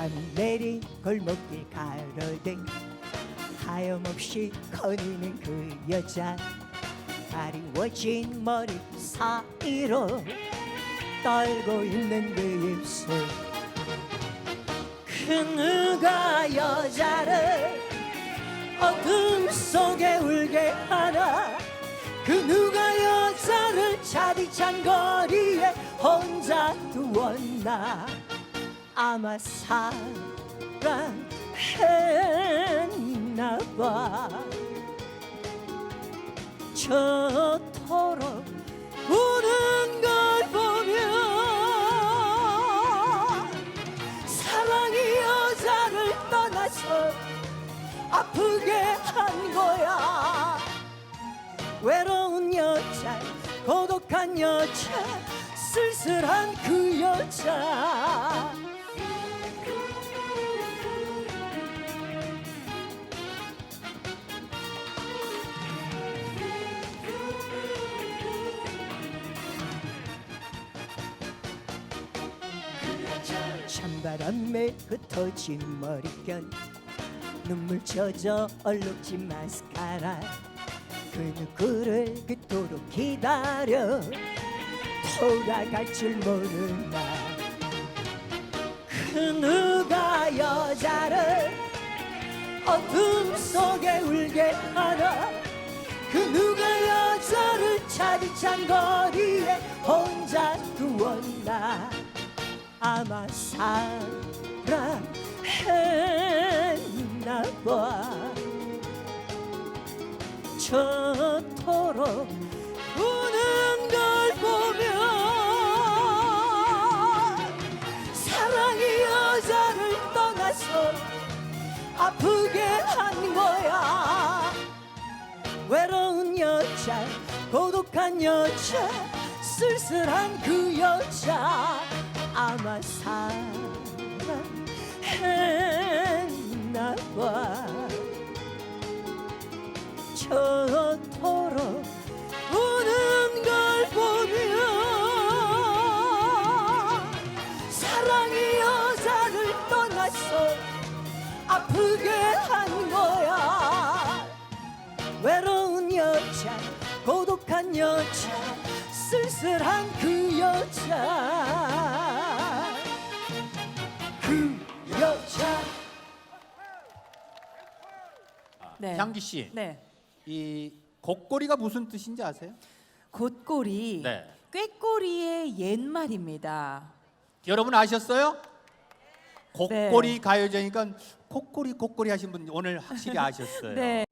밤이 내린 골목길 가로등 하염없이 거니는 그 여자 가리워진 머리 사이로 떨고 있는 그 입술. 그 누가 여자를 어둠 속에 울게 하나? 그 누가 여자를 차디찬 거리에 혼자 두었나 아마 사랑했나 봐. 저토록 우는 걸 보면 사랑이 여자를 떠나서 아프게 한 거야. 외로운 여자 고독한 여자 쓸쓸한 그 여자 찬바람에 흩어진 머릿결. 눈물 젖어 얼룩진 마스카라. 그 누구를 그토록 기다려. 돌아갈 줄 모르나. 그 누가 여자를 어둠 속에 울게 하나. 그 누가 여자를 차디찬 거리에 혼자 두었나 아마 사랑했나 봐. 저토록 우는 걸 보면 사랑이 여자를 떠나서 아프게 한 거야. 외로운 여자 고독한 여자 쓸쓸한 그 여자 아마 사랑했나 봐. 저토록 우는 걸 보면 사랑이 여자를 떠나서 아프게 한 거야. 외로운 여자 고독한 여자 쓸쓸한 그 여자 네. 향기 씨, 네. 이 곡꼬리가 무슨 뜻인지 아세요? 곧꼬리. 네. 꾀꼬리의 옛말입니다. 여러분 아셨어요? 곡꼬리 네. 가요제니까 곡꼬리 곡꼬리 하신 분 오늘 확실히 아셨어요. 네.